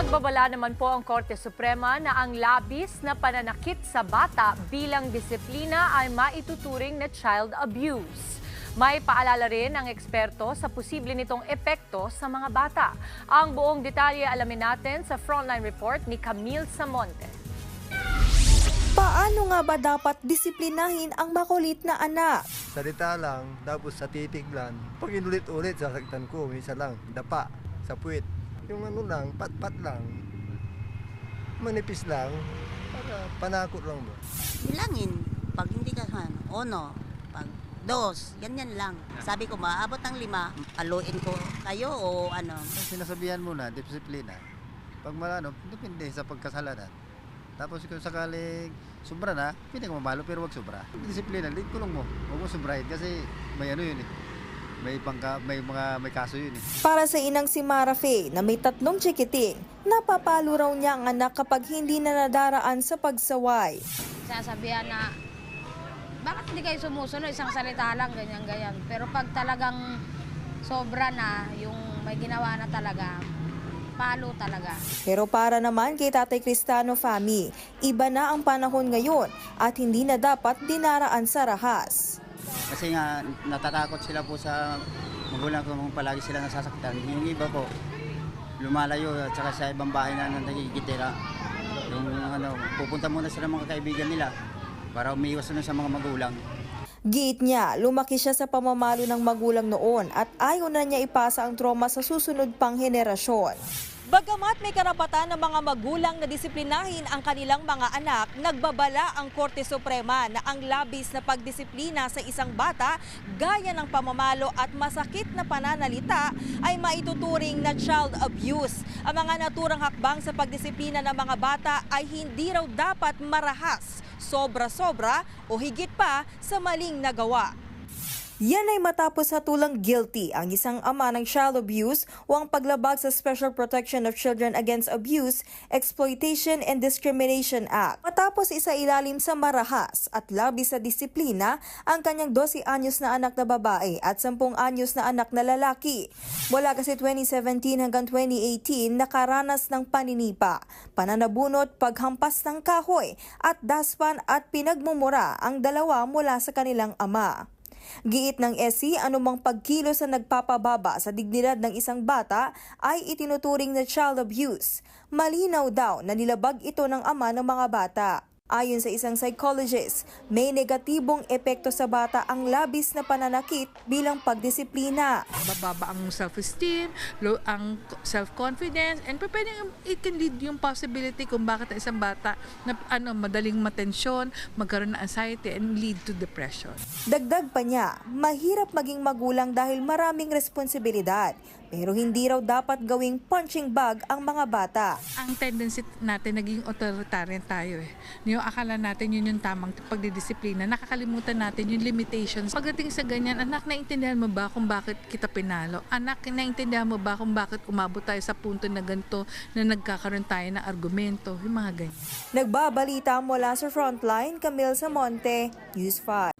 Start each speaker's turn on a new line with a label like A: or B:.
A: Nagbabala naman po ang Korte Suprema na ang labis na pananakit sa bata bilang disiplina ay maituturing na child abuse. May paalala rin ang eksperto sa posible nitong epekto sa mga bata. Ang buong detalye alamin natin sa Frontline Report ni Camille Samonte.
B: Paano nga ba dapat disiplinahin ang makulit na anak?
C: Salita lang, tapos sa titiglan. Pag inulit-ulit, sasaktan ko. Minsan lang, dapa, sa puwit. Yung ano lang, pat-pat lang. Manipis lang. Para panakot lang ba?
D: bilangin. Pag hindi ka ano, ono, pag dos, ganyan lang. Sabi ko, maabot ang lima, aluin ko kayo o ano.
E: Sinasabihan mo na, disiplina. Pag malano, depende sa pagkasalanan. Tapos kung sakaling sobra na, pwede ka mamalo pero wag sobra. Disiplina, di kulong mo. Huwag mo sobrahin kasi may ano yun eh. May pangka, may mga may kaso yun eh.
B: Para sa inang si Mara Faye na may tatlong chikiting, napapalo raw niya ang anak kapag hindi na nadaraan sa pagsaway.
F: sasabihan na bakit hindi kayo sumusunod isang salita lang ganyan ganyan pero pag talagang sobra na yung may ginawa na talaga palo talaga
B: Pero para naman kay Tatay Cristano Fami, iba na ang panahon ngayon at hindi na dapat dinaraan sa rahas.
E: Kasi nga, natatakot sila po sa magulang kung palagi sila nasasaktan. Yung iba po, lumalayo at saka sa ibang bahay na nagkikitira. Yung ano, pupunta muna sila mga kaibigan nila para umiwas na sa mga magulang.
B: Giit niya, lumaki siya sa pamamalo ng magulang noon at ayaw na niya ipasa ang trauma sa susunod pang henerasyon. Bagamat may karapatan ng mga magulang na disiplinahin ang kanilang mga anak, nagbabala ang Korte Suprema na ang labis na pagdisiplina sa isang bata gaya ng pamamalo at masakit na pananalita ay maituturing na child abuse. Ang mga naturang hakbang sa pagdisiplina ng mga bata ay hindi raw dapat marahas, sobra-sobra o higit pa sa maling nagawa. Yan ay matapos hatulang guilty ang isang ama ng child abuse o ang paglabag sa Special Protection of Children Against Abuse, Exploitation and Discrimination Act. Matapos isa ilalim sa marahas at labis sa disiplina ang kanyang 12 anyos na anak na babae at 10 anyos na anak na lalaki. Mula kasi 2017 hanggang 2018 nakaranas ng paninipa, pananabunot, paghampas ng kahoy at daspan at pinagmumura ang dalawa mula sa kanilang ama. Giit ng SC, anumang pagkilos sa nagpapababa sa dignidad ng isang bata ay itinuturing na child abuse. Malinaw daw na nilabag ito ng ama ng mga bata. Ayon sa isang psychologist, may negatibong epekto sa bata ang labis na pananakit bilang pagdisiplina.
G: bababa ang self-esteem, low ang self-confidence, and pwedeng it can lead yung possibility kung bakit ang isang bata na ano, madaling matensyon, magkaroon ng anxiety, and lead to depression.
B: Dagdag pa niya, mahirap maging magulang dahil maraming responsibilidad. Pero hindi raw dapat gawing punching bag ang mga bata.
G: Ang tendency natin, naging authoritarian tayo eh. Yung akala natin yun yung tamang pagdidisiplina, nakakalimutan natin yung limitations. Pagdating sa ganyan, anak, naintindihan mo ba kung bakit kita pinalo? Anak, naintindihan mo ba kung bakit umabot tayo sa punto na ganito na nagkakaroon tayo ng argumento? Yung mga ganyan.
B: Nagbabalita mula sa Frontline, Camille Samonte, News 5.